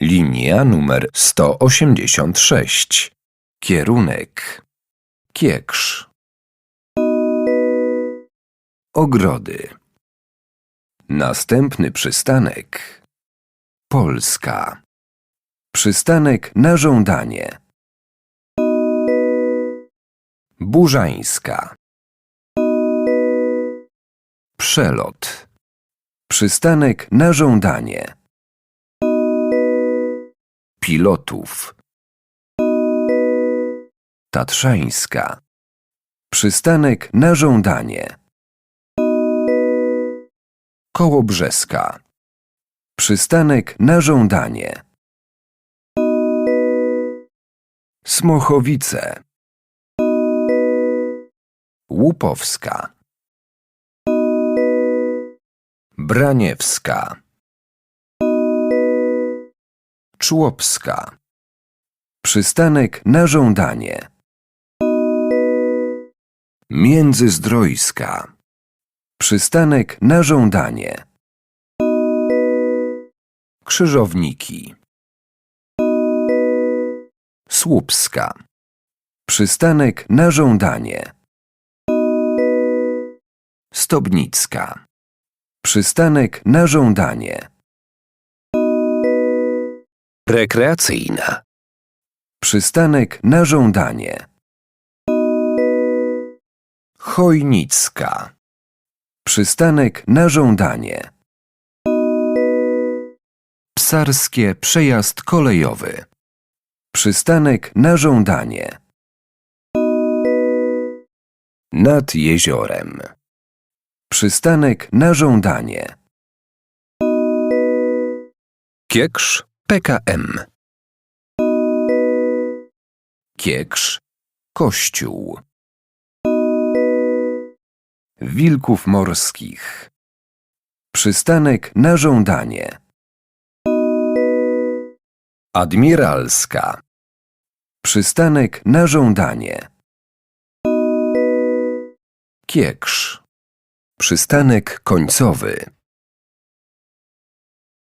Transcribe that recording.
Linia numer 186. Kierunek. Kieksz. Ogrody. Następny przystanek. Polska. Przystanek na żądanie. Burzańska. Przelot. Przystanek na żądanie. Pilotów. Tatrzańska. Przystanek na żądanie. Kołobrzeska. Przystanek na żądanie. Smochowice. Łupowska. Braniewska. Człopska. Przystanek na żądanie. Międzyzdrojska. Przystanek na żądanie. Krzyżowniki. Słupska. Przystanek na żądanie. Stobnicka. Przystanek na żądanie. Rekreacyjna. Przystanek na żądanie. Chojnicka. Przystanek na żądanie. Psarskie przejazd kolejowy. Przystanek na żądanie. Nad jeziorem. Przystanek na żądanie. Kieksz PKM. Kieksz Kościół. Wilków morskich. Przystanek na żądanie. Admiralska. Przystanek na żądanie. Kieksz. Przystanek końcowy.